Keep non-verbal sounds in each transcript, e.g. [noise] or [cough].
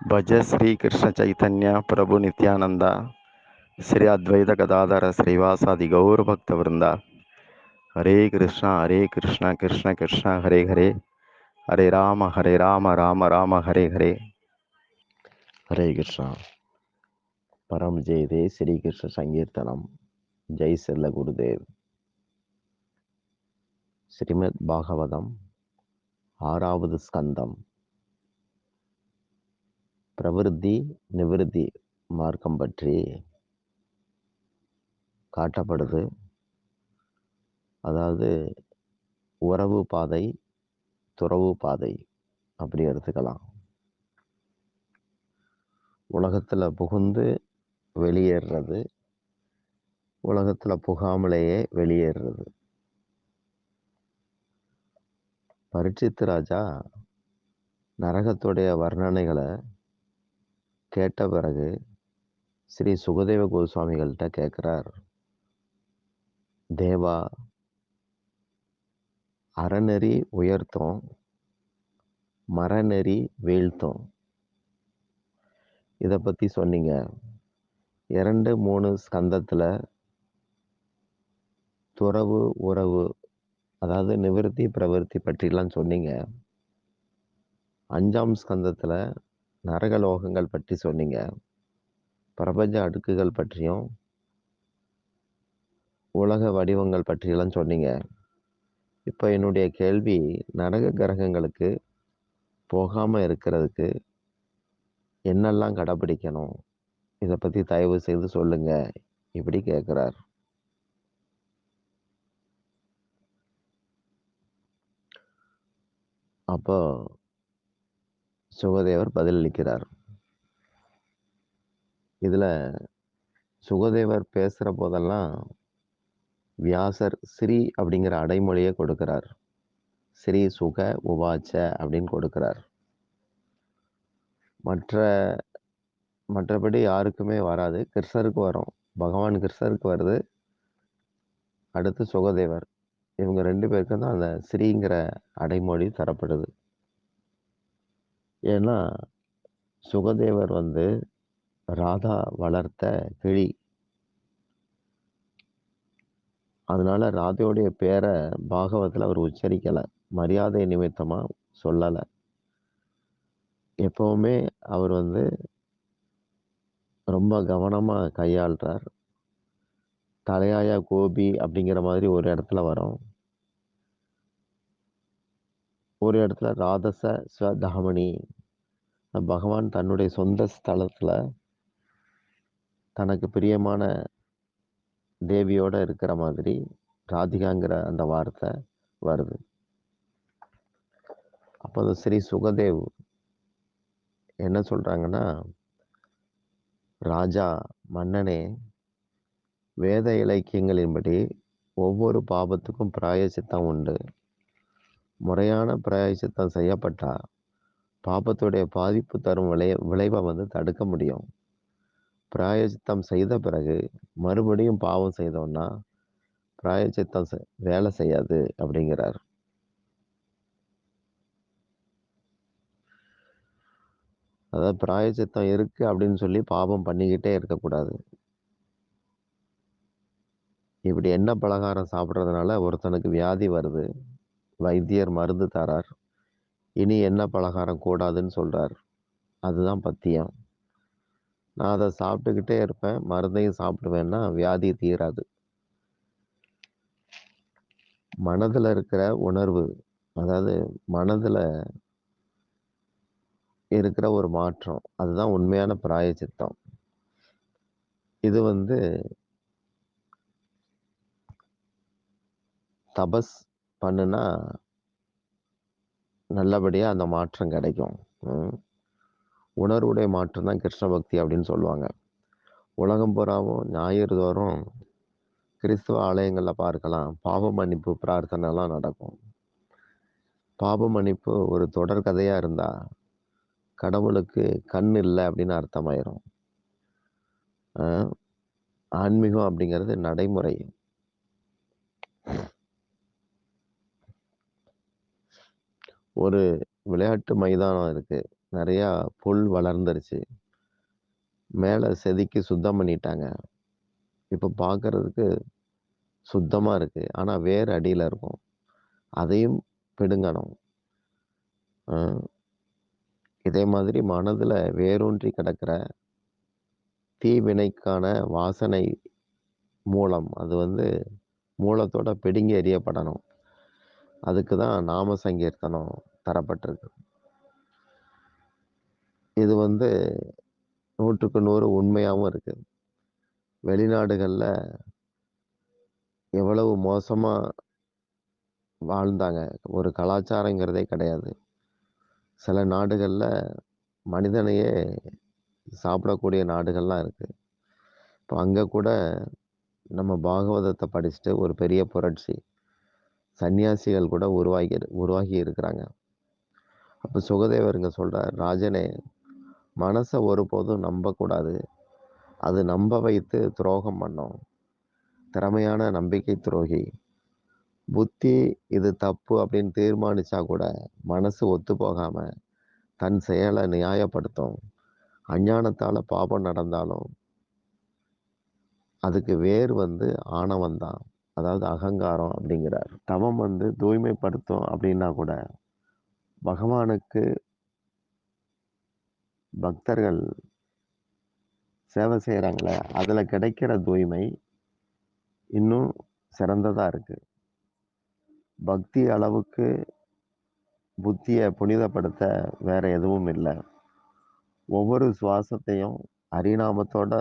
భజ శ్రీ కృష్ణ చైతన్య ప్రభు నిత్యానంద శ్రీ అద్వైత గదాధర శ్రీవాసాది గౌరభక్త వృంద హరే కృష్ణ హరే కృష్ణ కృష్ణ కృష్ణ హరే హరే హరే రామ హరే రామ రామ రామ హరే హరే హరే కృష్ణ పరం జయదే శ్రీకృష్ణ సంకీర్తనం జై సెల్ల గురుదేవ్ శ్రీమద్ భాగవతం ஆறாவது ஸ்கந்தம் பிரவிருத்தி நிவிருத்தி மார்க்கம் பற்றி காட்டப்படுது. அதாவது உறவு பாதை துறவு பாதை அப்படி எடுத்துக்கலாம். உலகத்தில் புகுந்து வெளியேறுறது உலகத்தில் புகாமலேயே வெளியேறுறது பரீட்சித்து ராஜா நரகத்துடைய வர்ணனைகளை கேட்ட பிறகு ஸ்ரீ சுகதேவ கோஸ்வாமிகள்கிட்ட கேட்குறார் தேவா அறநெறி உயர்த்தும் மரநெறி வீழ்த்தும். இதை பற்றி சொன்னீங்க. இரண்டு மூணு ஸ்கந்தத்தில் துறவு உறவு அதாவது நிவிருத்தி பிரவர்த்தி பற்றிலாம் சொன்னீங்க. அஞ்சாம் ஸ்கந்தத்தில் நரகலோகங்கள் பற்றி சொன்னீங்க. பிரபஞ்ச அடுக்குகள் பற்றியும் உலக வடிவங்கள் பற்றியெல்லாம் சொன்னீங்க. இப்போ என்னுடைய கேள்வி நரக கிரகங்களுக்கு போகாமல் இருக்கிறதுக்கு என்னெல்லாம் கடைப்பிடிக்கணும்? இதை பற்றி தயவு செய்து சொல்லுங்க. இப்படி கேட்குறார் அப்போ சுகதேவர் பதிலளிக்கிறார். இதில் சுகதேவர் பேசுகிற போதெல்லாம் வியாசர் ஸ்ரீ அப்படிங்கிற அடைமொழியை கொடுக்கிறார். ஸ்ரீ சுக உவாச்ச அப்படின்னு கொடுக்கிறார். மற்ற மற்றபடி யாருக்குமே வராது. கிருஷ்ணருக்கு வரும். பகவான் கிருஷ்ணருக்கு வருது. அடுத்து சுகதேவர். இவங்க ரெண்டு பேருக்கும் தான் அந்த ஸ்ரீங்கிற அடைமொழி தரப்படுது. ஏன்னா சுகதேவர் வந்து ராதா வளர்த்த கிளி. அதனால ராதையோடைய பேரை பாகவத்தில் அவர் உச்சரிக்கலை. மரியாதை நிமித்தமாக சொல்லலை. எப்பவுமே அவர் வந்து ரொம்ப கவனமாக கையாள்றார். தலையாயா கோபி அப்படிங்கிற மாதிரி ஒரு இடத்துல வரும். ஒரு இடத்துல ராதச ஸ்வதாமணி பகவான் தன்னுடைய சொந்த ஸ்தலத்தில் தனக்கு பிரியமான தேவியோட இருக்கிற மாதிரி ராதிகாங்கிற அந்த வார்த்தை வருது. அப்போ ஸ்ரீ சுகதேவ் என்ன சொல்கிறாங்கன்னா ராஜா மன்னனே வேத இலக்கியங்களின்படி ஒவ்வொரு பாபத்துக்கும் பிராயசித்தம் உண்டு. முறையான பிராயசித்தம் செய்யப்பட்டால் பாபத்துடைய பாதிப்பு தரும் விளை விளைவை வந்து தடுக்க முடியும். பிராயச்சித்தம் செய்த பிறகு மறுபடியும் பாவம் செய்தோம்னா பிராயச்சித்தம் வேலை செய்யாது அப்படிங்கிறார். அதாவது பிராயச்சித்தம் இருக்கு அப்படின்னு சொல்லி பாவம் பண்ணிக்கிட்டே இருக்கக்கூடாது. இப்படி என்ன பலகாரம் சாப்பிட்றதுனால ஒருத்தனுக்கு வியாதி வருது வைத்தியர் மருந்து தரார். இனி என்ன பலகாரம் கூடாதுன்னு சொல்கிறார் அதுதான் பத்தியம். நான் அதை சாப்பிட்டுக்கிட்டே இருப்பேன். மருந்தையும் சாப்பிடுவேன்னா வியாதி தீராது. மனதில் இருக்கிற உணர்வு அதாவது மனதில் இருக்கிற ஒரு மாற்றம் அதுதான் உண்மையான பிராய சித்தம் இது வந்து தபஸ் பண்ணுனா நல்லபடியாக அந்த மாற்றம் கிடைக்கும். உணர்வுடைய மாற்றம் தான் கிருஷ்ண பக்தி அப்படின்னு சொல்லுவாங்க. உலகம் பூராவும் ஞாயிறு தோறும் கிறிஸ்துவ ஆலயங்களில் பார்க்கலாம். பாவ மன்னிப்பு பிரார்த்தனைலாம் நடக்கும். பாப மன்னிப்பு ஒரு தொடர் கதையாக இருந்தால் கடவுளுக்கு கண் இல்லை அப்படின்னு அர்த்தமாயிரும். ஆன்மீகம் அப்படிங்கிறது நடைமுறை. ஒரு விளையாட்டு மைதானம் இருக்குது நிறையா புல் வளர்ந்துருச்சு. மேலே செதுக்கி சுத்தம் பண்ணிட்டாங்க. இப்போ பார்க்கறதுக்கு சுத்தமாக இருக்குது ஆனால் வேர் அடியில் இருக்கும். அதையும் பிடுங்கணும். இதே மாதிரி மனதில் வேரூன்றி கிடக்கிற தீவினைக்கான வாசனை மூலம் அது வந்து மூலத்தோட பிடுங்கி எறியப்படணும். அதுக்கு தான் நாம சங்கீர்த்தனம் தரப்பட்டிருக்கு. இது வந்து நூற்றுக்கு நூறு உண்மையாகவும் இருக்குது வெளிநாடுகளில் எவ்வளவு மோசமாக வாழ்ந்தாங்க. ஒரு கலாச்சாரங்கிறதே கிடையாது. சில நாடுகளில் மனிதனையே சாப்பிடக்கூடிய நாடுகள்லாம் இருக்குது இப்போ அங்கே கூட நம்ம பாகவதத்தை படிச்சுட்டு ஒரு பெரிய புரட்சி. சன்னியாசிகள் கூட உருவாகி உருவாகி இருக்கிறாங்க. அப்போ சுகதேவருங்க சொல்கிறார் ராஜனே மனசை ஒருபோதும் நம்பக்கூடாது. அது நம்ப வைத்து துரோகம் பண்ணும். திறமையான நம்பிக்கை துரோகி. புத்தி இது தப்பு அப்படின்னு தீர்மானிச்சா கூட மனசு ஒத்து போகாமல் தன் செயலை நியாயப்படுத்தும். அஞ்ஞானத்தால் பாபம் நடந்தாலும் அதுக்கு வேர் வந்து ஆணவம் தான். அதாவது அகங்காரம் அப்படிங்கிறார். தவம் வந்து தூய்மைப்படுத்தும் அப்படின்னா கூட பகவானுக்கு பக்தர்கள் சேவை செய்கிறாங்களே அதில் கிடைக்கிற தூய்மை இன்னும் சிறந்ததாக இருக்குது பக்தி அளவுக்கு புத்தியை புனிதப்படுத்த வேற எதுவும் இல்லை. ஒவ்வொரு சுவாசத்தையும் ஹரிநாமத்தோட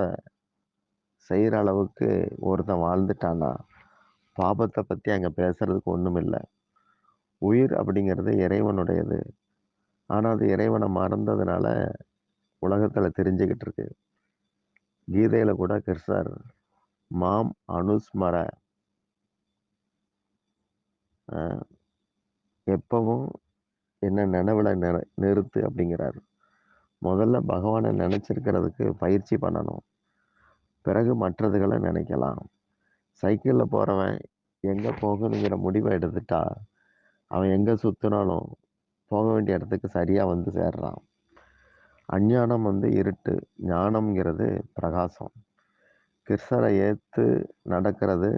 செய்கிற அளவுக்கு ஒருத்தன் வாழ்ந்துட்டான்னா பாபத்தை பற்றி அங்கே பேசுறதுக்கு ஒன்றும் இல்லை. உயிர் அப்படிங்கிறது இறைவனுடையது. ஆனால் அது இறைவனை மறந்ததுனால உலகத்தில் தெரிஞ்சுக்கிட்டு இருக்கு. கீதையில் கூட கிருஷ்ணர் மாம் அனுஸ்மர. எப்பவும் என்ன நினைவில் நிற நிறுத்து அப்படிங்கிறார். முதல்ல பகவானை நினச்சிருக்கிறதுக்கு பயிற்சி பண்ணணும். பிறகு மற்றதுகளை நினைக்கலாம். சைக்கிளில் போகிறவன் எங்கே போகணுங்கிற முடிவை எடுத்துட்டா அவன் எங்கே சுற்றினாலும் போக வேண்டிய இடத்துக்கு சரியாக வந்து சேர்றான். அஞ்ஞானம் வந்து இருட்டு ஞானம்ங்கிறது பிரகாசம். கிருஷ்ணரை ஏற்று நடக்கிறது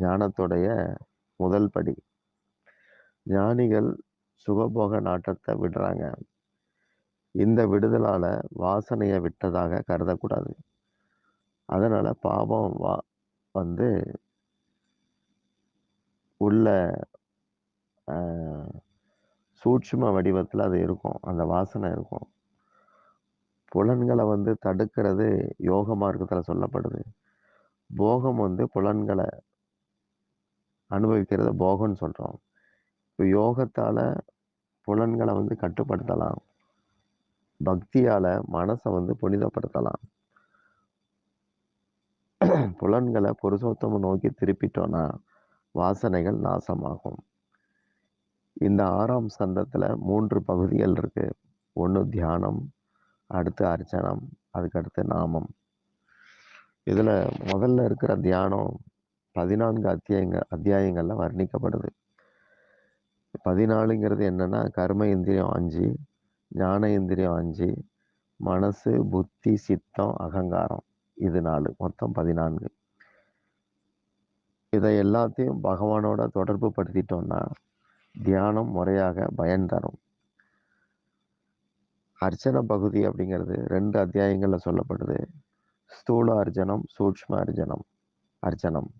ஞானத்துடைய முதல் படி. ஞானிகள் சுகபோக நாட்டத்தை விடுறாங்க. இந்த விடுதலால் வாசனையை விட்டதாக கருதக்கூடாது. அதனால் பாவம் வா வந்து உள்ள சூட்சும வடிவத்தில் அது இருக்கும். அந்த வாசனை இருக்கும். புலன்களை வந்து தடுக்கிறது யோக மார்க்கத்தில் சொல்லப்படுது. போகம் வந்து புலன்களை அனுபவிக்கிறது போகம்னு சொல்கிறோம் இப்போ யோகத்தால் புலன்களை வந்து கட்டுப்படுத்தலாம். பக்தியால் மனசை வந்து புனிதப்படுத்தலாம். புலன்களை புருஷோத்தம நோக்கி திருப்பிட்டோன்னா வாசனைகள் நாசமாகும். இந்த ஆறாம் சந்தத்தில் மூன்று பகுதிகள் இருக்குது ஒன்று தியானம் அடுத்து அர்ச்சனம் அதுக்கடுத்து நாமம். இதில் முதல்ல இருக்கிற தியானம் பதினான்கு அத்தியாயங்க அத்தியாயங்களில் வர்ணிக்கப்படுது. பதினாலுங்கிறது என்னன்னா கர்ம இந்திரியம் அஞ்சு ஞான இந்திரியம் அஞ்சு மனசு புத்தி சித்தம் அகங்காரம். இது நாலு. மொத்தம் பதினான்கு. இதை எல்லாத்தையும் பகவானோட தொடர்பு படுத்திட்டோம்னா தியானம் முறையாக பயன் தரும். அர்ச்சனை பகுதி அப்படிங்கிறது ரெண்டு அத்தியாயங்களில் சொல்லப்படுது. ஸ்தூல அர்ச்சனம் சூட்ச்ம அர்ச்சனம் அர்ச்சனம்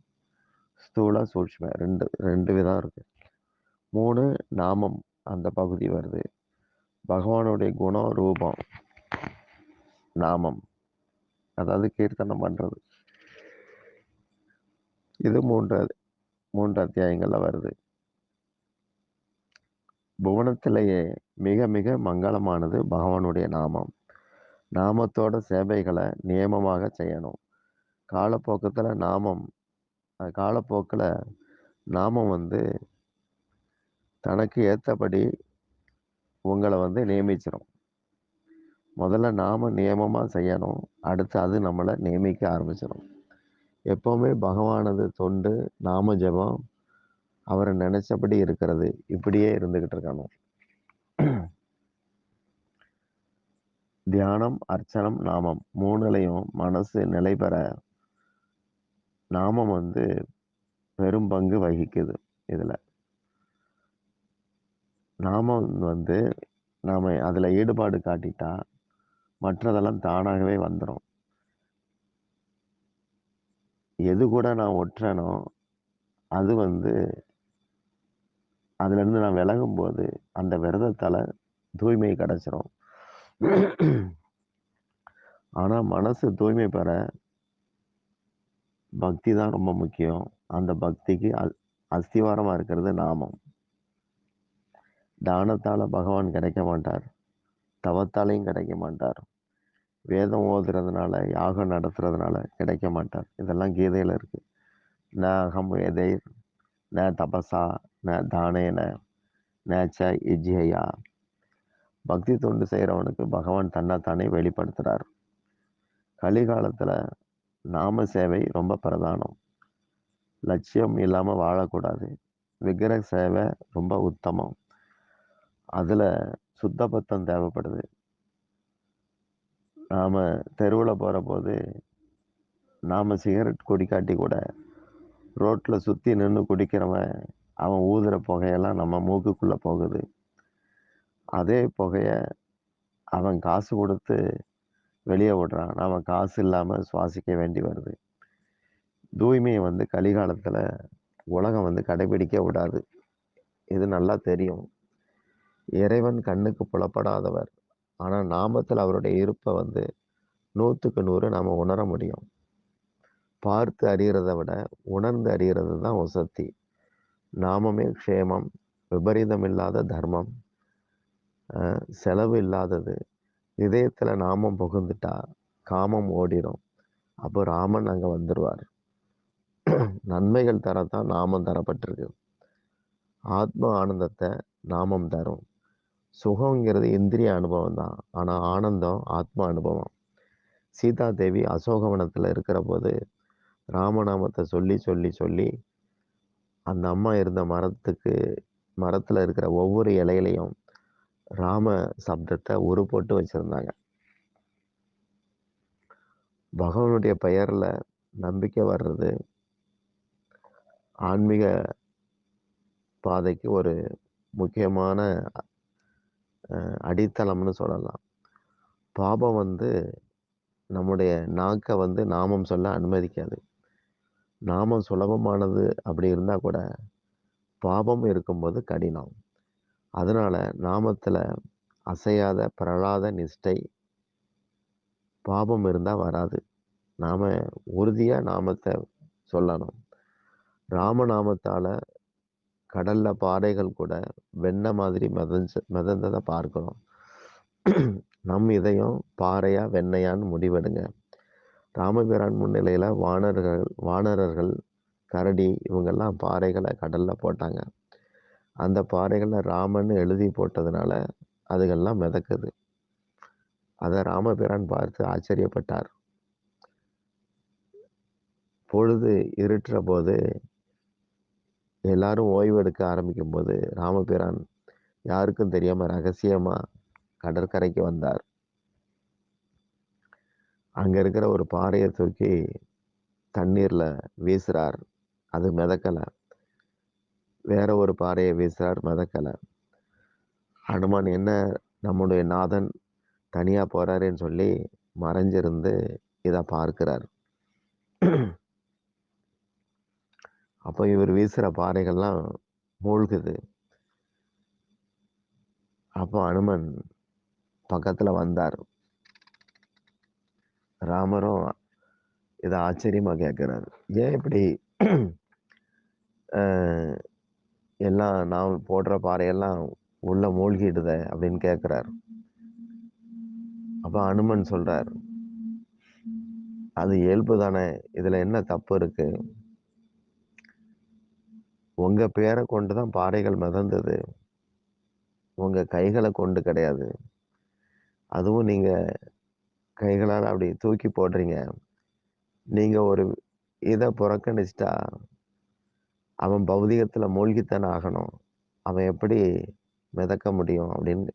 ஸ்தூல சூட்ச்ம ரெண்டு ரெண்டு விதம் இருக்கு. மூணு நாமம் அந்த பகுதி வருது. பகவானுடைய குணம் ரூபம் நாமம். அதாவது கீர்த்தனம் பண்ணுறது இது மூன்று மூன்று அத்தியாயங்களில் வருது. புவனத்திலேயே மிக மிக மங்களமானது பகவானுடைய நாமம். நாமத்தோட சேவைகளை நியமமாக செய்யணும். காலப்போக்கத்தில் நாமம் காலப்போக்கில் நாமம் வந்து தனக்கு ஏற்றபடி உங்களை வந்து நியமிச்சிடும் முதல்ல நாம நியமமாக செய்யணும். அடுத்து அது நம்மளை நியமிக்க ஆரம்பிச்சிடும் எப்போவுமே பகவானது தொண்டு நாம ஜெபம் அவரை நினைச்சபடி இருக்கிறது. இப்படியே இருந்துகிட்டு இருக்கணும் [clears throat] தியானம் அர்ச்சனம் நாமம் மூணுலையும் மனசு நிலை பெற நாமம் வந்து பெரும் பங்கு வகிக்குது இதில். நாமம் வந்து நாம் அதில் ஈடுபாடு காட்டிட்டா மற்றதெல்லாம் தானாகவே வந்துடும் எது கூட நான் ஒட்டுறேனோ அது வந்து அதுலேருந்து நான் விலகும் போது அந்த விரதத்தால் தூய்மை கிடச்சிரும். ஆனால் மனசு தூய்மை பெற பக்தி தான் ரொம்ப முக்கியம். அந்த பக்திக்கு அ அஸ்திவாரமாக இருக்கிறது நாமம். தானத்தால் பகவான் கிடைக்க மாட்டார். தவத்தாலையும் கிடைக்க மாட்டார். வேதம் ஓதுறதுனால யாகம் நடத்துறதுனால கிடைக்க மாட்டார். இதெல்லாம் கீதையில் இருக்குது ந அகம் வேதை ந தபசா ந தானேன நேச்ச இஜ்யா பக்தி தொண்டு செய்கிறவனுக்கு பகவான் தன்னைத்தானே வெளிப்படுத்துகிறார் கலிகாலத்தில் நாம சேவை ரொம்ப பிரதானம். லட்சியம் இல்லாமல் வாழக்கூடாது. விக்கிரக சேவை ரொம்ப உத்தமம். அதில் சுத்தபத்தம் தேவைப்படுது. நாம் தெருவில் போகிறபோது நாம் சிகரெட் குடிக்காட்டி கூட ரோட்டில் சுற்றி நின்று குடிக்கிறவன் அவன் ஊதுற புகையெல்லாம் நம்ம மூக்குக்குள்ளே போகுது. அதே புகையை அவன் காசு கொடுத்து வெளியே விடுறான். நாம் காசு இல்லாமல் சுவாசிக்க வேண்டி வருது. தூய்மையை வந்து கலிகாலத்தில் உலகம் வந்து கடைபிடிக்க விடாது. இது நல்லா தெரியும். இறைவன் கண்ணுக்கு புலப்படாதவர். ஆனால் நாமத்தில் அவருடைய இருப்பை வந்து நூற்றுக்கு நூறு நாம் உணர முடியும். பார்த்து அறிகிறத விட உணர்ந்து அறிகிறது தான் வசத்தி நாமமே க்ஷேமம் விபரீதம் இல்லாத தர்மம் செலவு இல்லாதது. இதயத்தில் நாமம் புகுந்துட்டா காமம் ஓடிடும் அப்போ ராமன் அங்கே வந்துடுவார் நன்மைகள் தரத்தான் நாமம் தரப்பட்டிருக்கு. ஆத்ம ஆனந்தத்தை நாமம் தரும். சுகங்கிறது இந்திரிய அனுபவம் தான் ஆனால் ஆனந்தம் ஆத்ம அனுபவம். சீதா தேவி அசோகவனத்தில் இருக்கிற போது ராமநாமத்தை சொல்லி சொல்லி சொல்லி அந்த அம்மா இருந்த மரத்துக்கு மரத்தில் இருக்கிற ஒவ்வொரு இலையிலையும் ராம சப்தத்தை உரு போட்டு வச்சுருந்தாங்க. பகவானுடைய பெயரில் நம்பிக்கை வர்றது ஆன்மீக பாதைக்கு ஒரு முக்கியமான அடித்தளம்னு சொல்லலாம். பாபம் வந்து நம்முடைய நாக்கை வந்து நாமம் சொல்ல அனுமதிக்காது. நாமம் சுலபமானது அப்படி இருந்தால் கூட பாபம் இருக்கும்போது கடினம். அதனால் நாமத்தில் அசையாத பிரலாத நிஷ்டை பாபம் இருந்தால் வராது. நாம் உறுதியாக நாமத்தை சொல்லணும். ராமநாமத்தால் கடலில் பாறைகள் கூட வெண்ண மாதிரி மிதஞ்ச மிதந்ததை பார்க்கிறோம். நம் இதயம் பாறையா வெண்ணையான்னு முடிவெடுங்க. ராமபிரான் முன்னிலையில் வானர்கள் வானரர்கள் கரடி இவங்கெல்லாம் பாறைகளை கடலில் போட்டாங்க. அந்த பாறைகளில் ராமன் எழுதி போட்டதுனால அதுகள்லாம் மிதக்குது. அதை ராமபிரான் பார்த்து ஆச்சரியப்பட்டார். பொழுது இருட்டுற போது எல்லாரும் ஓய்வு எடுக்க ஆரம்பிக்கும் போது ராமபிரான் யாருக்கும் தெரியாம ரகசியமா கடற்கரைக்கு வந்தார். அங்க இருக்கிற ஒரு பாறையை தூக்கி தண்ணீர்ல வீசுறார். அது மிதக்கல. வேற ஒரு பாறையை வீசுறார் மிதக்கல. ஹனுமான் என்ன நம்முடைய நாதன் தனியா போறாருன்னு சொல்லி மறைஞ்சிருந்து இதை பார்க்கிறார். அப்போ இவர் வீசுகிற பாறைகள்லாம் மூழ்குது. அப்போ அனுமன் பக்கத்தில் வந்தார். ராமரும் இதை ஆச்சரியமாக கேட்குறாரு ஏன் இப்படி எல்லாம் நான் போடுற பாறையெல்லாம் உள்ள மூழ்கிடுத அப்படின்னு கேட்குறாரு அப்போ அனுமன் சொல்கிறார் அது இயல்பு தானே இதில் என்ன தப்பு இருக்கு? உங்கள் பேரை கொண்டு தான் பாறைகள் மிதந்தது. உங்கள் கைகளை கொண்டு கிடையாது. அதுவும் நீங்கள் கைகளால் அப்படி தூக்கி போடுறீங்க. நீங்கள் ஒரு இதை புறக்கணிச்சிட்டா அவன் பௌதிகத்தில் மூழ்கித்தானே ஆகணும். அவன் எப்படி மிதக்க முடியும் அப்படின்னு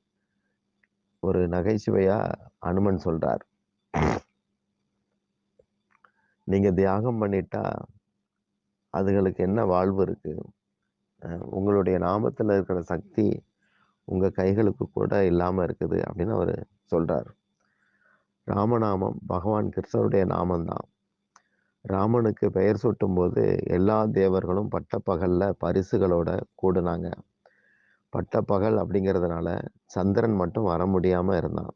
ஒரு நகைச்சுவையாக அனுமன் சொல்கிறார் நீங்கள் தியாகம் பண்ணிட்டா அதுகளுக்கு என்ன வாழ்வு இருக்குது உங்களுடைய நாமத்தில் இருக்கிற சக்தி உங்கள் கைகளுக்கு கூட இல்லாமல் இருக்குது அப்படின்னு அவர் சொல்கிறார் ராமநாமம் பகவான் கிருஷ்ணருடைய நாமம்தான். ராமனுக்கு பெயர் சூட்டும் போது எல்லா தேவர்களும் பட்டப்பகலில் பரிசுகளோட கூடுனாங்க. பட்டப்பகல் அப்படிங்கிறதுனால சந்திரன் மட்டும் வர முடியாமல் இருந்தான்.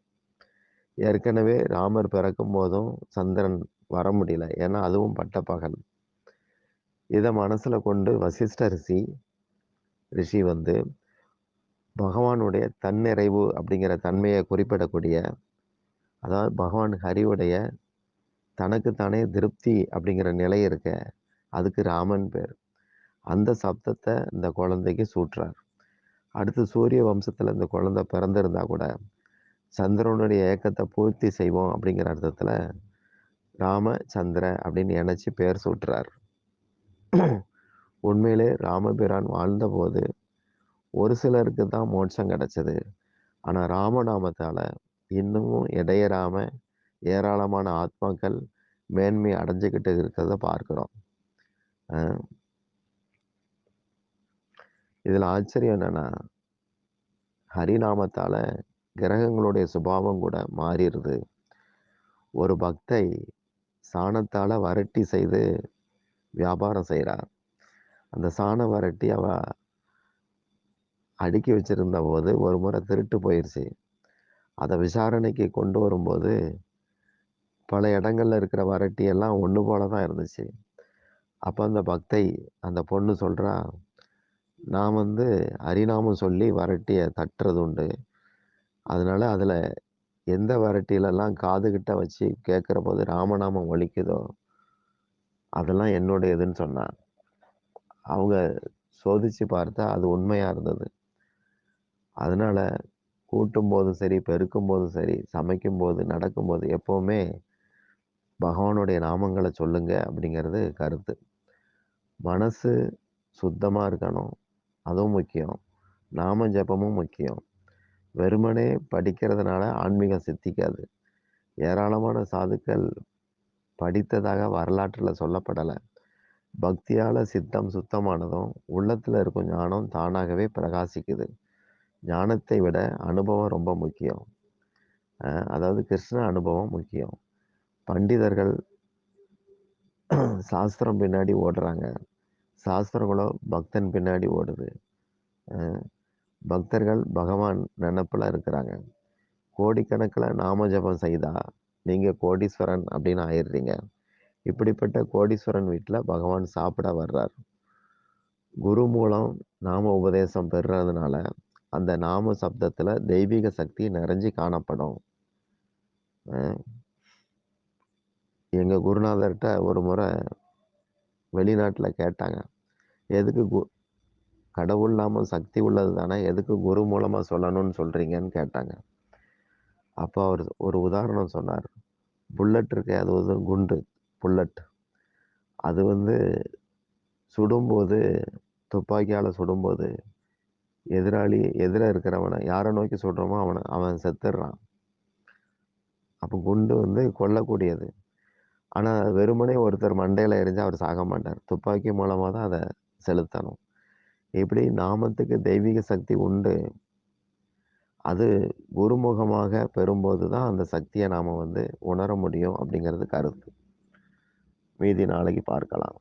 ஏற்கனவே ராமர் பிறக்கும் போதும் சந்திரன் வர முடியல. ஏன்னா அதுவும் பட்டப்பகல் இதை மனசில் கொண்டு வசிஷ்ட ரிஷி ரிஷி வந்து பகவானுடைய தன்னிறைவு அப்படிங்கிற தன்மையை குறிப்பிடக்கூடிய அதாவது பகவான் ஹரிவுடைய தனக்குத்தானே திருப்தி அப்படிங்கிற நிலை இருக்க அதுக்கு ராமன் பேர். அந்த சப்தத்தை இந்த குழந்தைக்கு சூட்டுறார். அடுத்து சூரிய வம்சத்தில் இந்த குழந்தை பிறந்திருந்தா கூட சந்திரனுடைய ஏக்கத்தை பூர்த்தி செய்வோம் அப்படிங்கிற அர்த்தத்தில் ராம சந்திர அப்படின்னு இணைச்சி பேர் சூட்டுறார். உண்மையிலே ராமபிரான் வாழ்ந்தபோது ஒரு சிலருக்கு தான் மோட்சம் கிடைச்சது. ஆனால் ராமநாமத்தால் இன்னமும் இடையறாம ஏராளமான ஆத்மாக்கள் மேன்மை அடைஞ்சுக்கிட்டு இருக்கிறத பார்க்குறோம். இதில் ஆச்சரியம் என்னென்னா ஹரிநாமத்தால் கிரகங்களுடைய சுபாவம் கூட மாறிடுது. ஒரு பக்தை சாணத்தால் வரட்டி செய்து வியாபாரம் செய்கிறா அந்த சாண வரட்டி அவ அடுக்கி வச்சுருந்த போது ஒரு முறை திருட்டு போயிடுச்சு அதை விசாரணைக்கு கொண்டு வரும்போது பல இடங்களில் இருக்கிற வரட்டி எல்லாம் ஒன்று போல தான் இருந்துச்சு. அப்போ அந்த பக்தை அந்த பொண்ணு சொல்கிறா நான் வந்து அரிநாமம் சொல்லி வரட்டியை தட்டுறது உண்டு. அதனால் அதில் எந்த வரட்டியிலெல்லாம் காதுகிட்ட வச்சு கேட்குற போது ராமநாமம் ஒலிக்குதோ அதெல்லாம் என்னுடையதுன்னு சொன்னான் அவங்க சோதித்து பார்த்தா அது உண்மையாக இருந்தது. அதனால கூட்டும் போதும் சரி பெருக்கும் போதும் சரி சமைக்கும் போது நடக்கும்போது எப்போவுமே பகவானுடைய நாமங்களை சொல்லுங்க அப்படிங்கிறது கருத்து. மனசு சுத்தமாக இருக்கணும். அதுவும் முக்கியம். நாம ஜபமும் முக்கியம். வெறுமனே படிக்கிறதுனால ஆன்மீகம் சித்திக்காது. ஏராளமான சாதுக்கள் படித்ததாக வரலாற்றில் சொல்லப்படலை. பக்தியால் சித்தம் சுத்தமானதும் உள்ளத்தில் இருக்கும் ஞானம் தானாகவே பிரகாசிக்குது. ஞானத்தை விட அனுபவம் ரொம்ப முக்கியம். அதாவது கிருஷ்ண அனுபவம் முக்கியம். பண்டிதர்கள் சாஸ்திரம் பின்னாடி ஓடுறாங்க. சாஸ்திரங்களோ பக்தன் பின்னாடி ஓடுது. பக்தர்கள் பகவான் நினப்பில் இருக்கிறாங்க. கோடிக்கணக்கில் நாம ஜபம் செய்தா நீங்கள் கோடீஸ்வரன் அப்படின்னு ஆயிடுறீங்க. இப்படிப்பட்ட கோடீஸ்வரன் வீட்டில் பகவான் சாப்பிட வர்றார். குரு மூலம் நாம உபதேசம் பெறுறதுனால அந்த நாம சப்தத்தில் தெய்வீக சக்தி நிறைஞ்சு காணப்படும். எங்கள் குருநாதர்கிட்ட ஒரு முறை வெளிநாட்டில் கேட்டாங்க. எதுக்கு கு கடவுள் நாமம் சக்தி உள்ளது தானே எதுக்கு குரு மூலமாக சொல்லணும்னு சொல்கிறீங்கன்னு கேட்டாங்க. அப்போ அவர் ஒரு உதாரணம் சொன்னார். புல்லட் இருக்கு அது வந்து குண்டு புல்லட் அது வந்து சுடும்போது துப்பாக்கியால் சுடும்போது எதிராளி எதிர இருக்கிறவனை யாரை நோக்கி சுடுறோமோ அவனை அவன் செத்துடுறான் அப்போ குண்டு வந்து கொல்லக்கூடியது. ஆனால் வெறுமனே ஒருத்தர் மண்டையில் எரிஞ்சு அவர் சாக மாட்டார். துப்பாக்கி மூலமாக தான் அதை செலுத்தணும். இப்படி நாமத்துக்கு தெய்வீக சக்தி உண்டு. அது குருமுகமாக பெறும்போது தான் அந்த சக்தியை நாம் வந்து உணர முடியும் அப்படிங்கிறது கருத்து. மீதி நாளைக்கு பார்க்கலாம்.